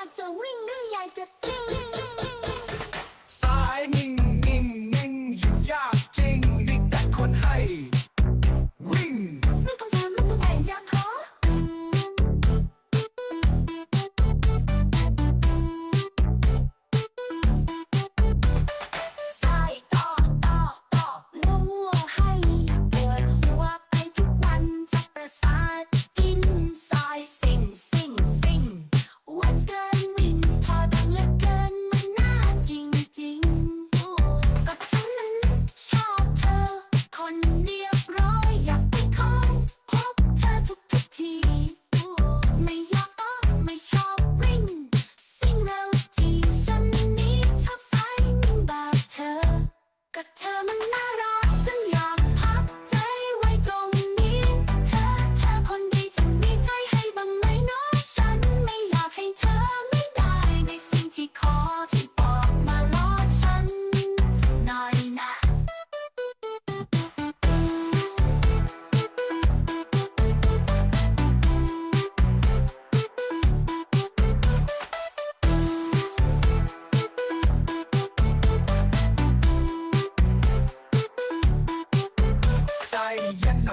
ากจะวิ่งหรืออยากจะเต้น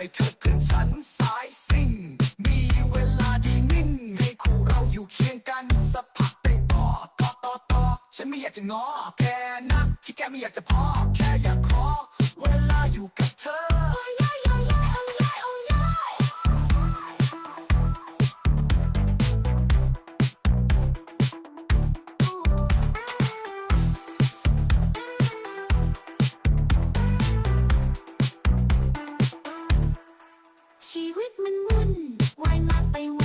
อยเธอขึ้นฉันสายซิ่ง มีเวลาดีนิ่ง ให้คู่เราอยู่เคียงกันสักพักได้ต่อต่อต่อฉันไม่อยากจะง้อแกนะที่แกไม่อยากจะพอแค่อยากขอ เวลาอยู่กับเธอ ชีวิตมันวุ่นวายมาไปวน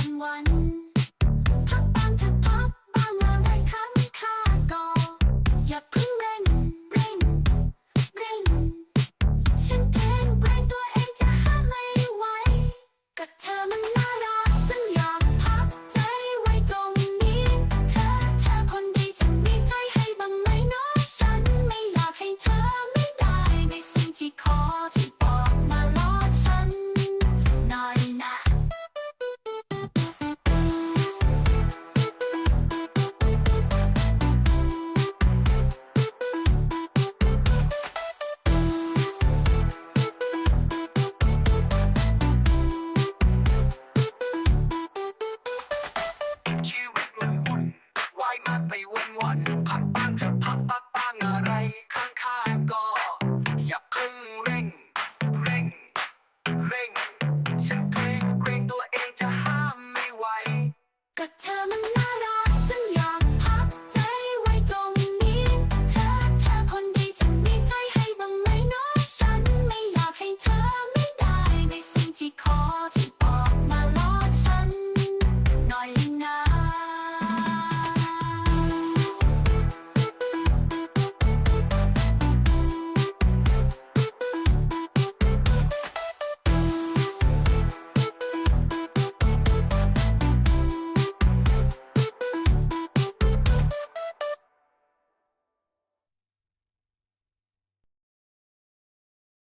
my.